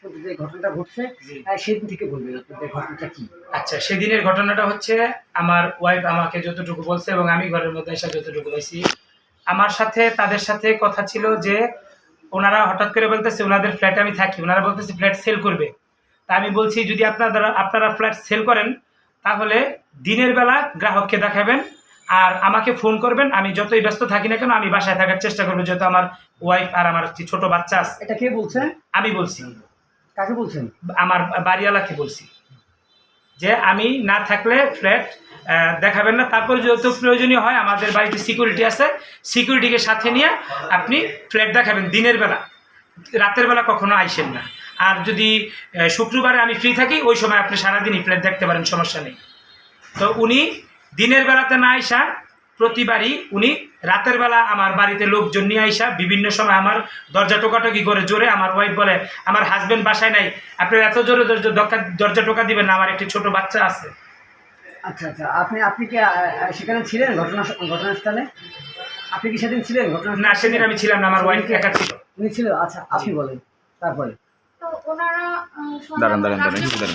কিন্তু যে ঘটনাটা ঘটছে সেদিন থেকে বলবেন আপনাদের ঘটনাটা কি? আচ্ছা সেদিনের ঘটনাটা হচ্ছে আমার ওয়াইফ আমাকে যতটুকু বলছে এবং আমি ঘরের মধ্যে এসে যতটুকু পাইছি আমার সাথে তাদের সাথে কথা ছিল যে ওনারা হঠাৎ করে বলতেছে ওনাদের ফ্ল্যাটে আমি থাকি। ওনারা বলতেছে ফ্ল্যাট সেল করবে। তা আমি বলছি যদি আপনারা আপনারা ফ্ল্যাট সেল করেন তাহলে দিনের বেলা গ্রাহককে দেখাবেন আর আমাকে ফোন করবেন। আমি যতই ব্যস্ত থাকি না কেন আমি বাসায় থাকার চেষ্টা করব যেহেতু আমার ওয়াইফ আর আমার ছোট বাচ্চা আছে। এটা কে বলছেন আমি বলছি। কাকে বলছেন? আমার বাড়িওয়ালাকে বলছি। যে আমি না থাকলে ফ্ল্যাট দেখাবেন না। তারপরে যেহেতু প্রয়োজনীয় হয়, আমাদের বাড়িতে সিকিউরিটি আছে। সিকিউরিটিকে সাথে নিয়ে আপনি ফ্ল্যাট দেখাবেন দিনের বেলা। রাতের বেলা কখনো আইসেন না। আর যদি শুক্রবারে আমি ফ্রি থাকি, ওই সময় আপনি সারাদিনই ফ্ল্যাট দেখতে পারেন, সমস্যা নেই। তো উনি দিনের বেলাতে না আইসা প্রতিবারই উনি রাতের বেলা আমার বাড়িতে লোকজন নিয়ে আইসা বিভিন্ন সময় আমার দরজা টোকাটকি করে জোরে আমার ওয়াইফ বলে আমার হাজবেন্ড বাসায় নাই। আপনি এত জোরে দরজা টোকা দিবেন না আমার একটি ছোট বাচ্চা আছে। আচ্ছা আচ্ছা আপনি আপনি কি সেখানে ছিলেন ঘটনা ঘটনাস্থলে? আপনি কি সেদিন ছিলেন ঘটনা না সেদিন আমি ছিলাম না আমার ওয়াইফ একা ছিল। উনি ছিল? আচ্ছা আপনি বলেন তারপরে। তো ওনারা দাঁড়ান দাঁড়ান দাঁড়ান দাঁড়ান।